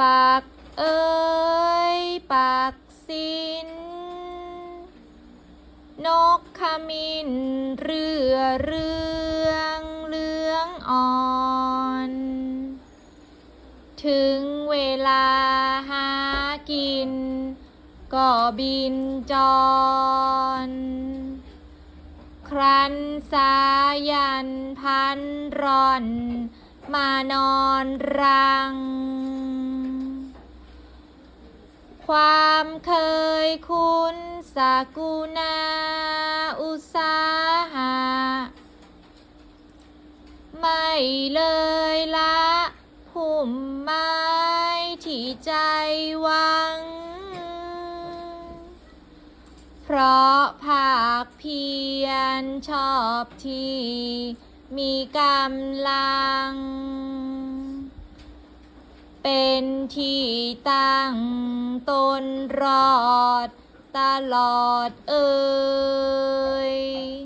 ปักเอ้ยปักสินนกขมินเรือเรื่องเหลืองอ่อน ถึงเวลาหากิน ก็บินจร ครันสายันพันร่อน มานอนรัง ความเคยคุ้นสากุณาอุตสาหะไม่เลยละหุ่มไม้ที่ใจหวัง เพราะภาคเพียรชอบที่มีกำลัง เป็นที่ตั้งตนรอดตลอดเอ่ย